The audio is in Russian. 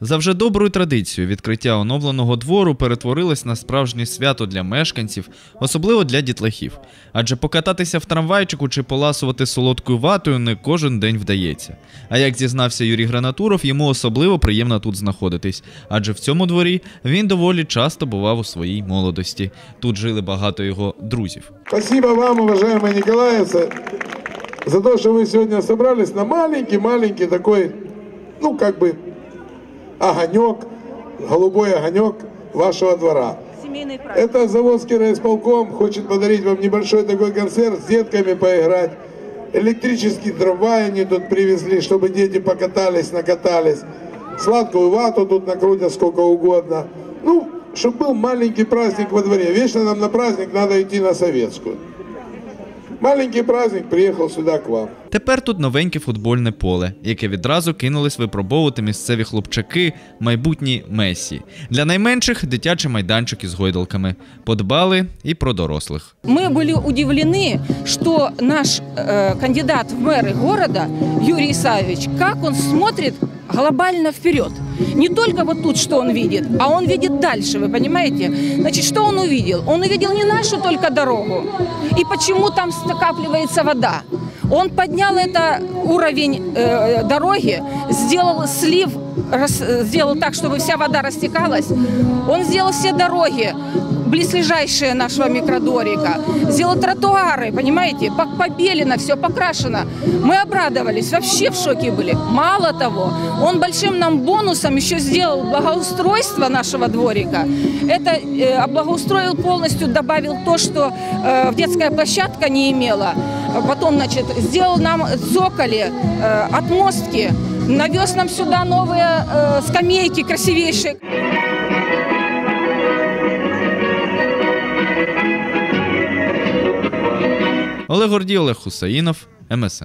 За вже доброю традицією відкриття оновленого двору перетворилось на справжнє свято для мешканців, особливо для дітлахів. Адже покататися в трамвайчику чи поласувати солодкою ватою не кожен день вдається. А як зізнався Юрій Гранатуров, йому особливо приємно тут знаходитись, адже в цьому дворі він доволі часто бував у своїй молодості. Тут жили багато його друзів. Спасибо вам, уважаемые николаевцы, за то, что вы сегодня собрались на маленький-маленький такой, ну, как бы, Огонек, голубой огонек вашего двора. Это Заводский райисполком хочет подарить вам небольшой такой концерт, с детками поиграть. Электрические трамваи они тут привезли, чтобы дети покатались, накатались. Сладкую вату тут накрутят сколько угодно. Ну, чтобы был маленький праздник во дворе. Вечно нам на праздник надо идти на советскую. Маленький праздник приехал сюда к вам. Тепер тут новеньке футбольне поле, яке відразу кинулись випробовувати місцеві хлопчаки, майбутні Месі. Для найменших дитячий майданчик із гойдалками. Подбали і про дорослих. Мы были удивлены, что наш э, кандидат в мэры города Юрий Исаевич, как он смотрит глобально вперед. Не только вот тут, что он видит, а он видит дальше, вы понимаете? Значит, что он увидел? Он увидел не нашу только дорогу и почему там накапливается вода. Он поднял это уровень э, дороги, сделал слив, рас- э, сделал так, чтобы вся вода растекалась. Он сделал все дороги, близлежащие нашего микродорика, сделал тротуары, понимаете, побелено, все покрашено. Мы обрадовались, вообще в шоке были. Мало того, он большим нам бонусом еще сделал благоустройство нашего дворика. Это э, облагоустроил полностью, добавил то, что э, детская площадка не имела. Потом, значит, сделал нам цоколи, э, отмостки, навез нам сюда новые э, скамейки красивейшие. Олег Гордій, Олег Хусаїнов, МСН.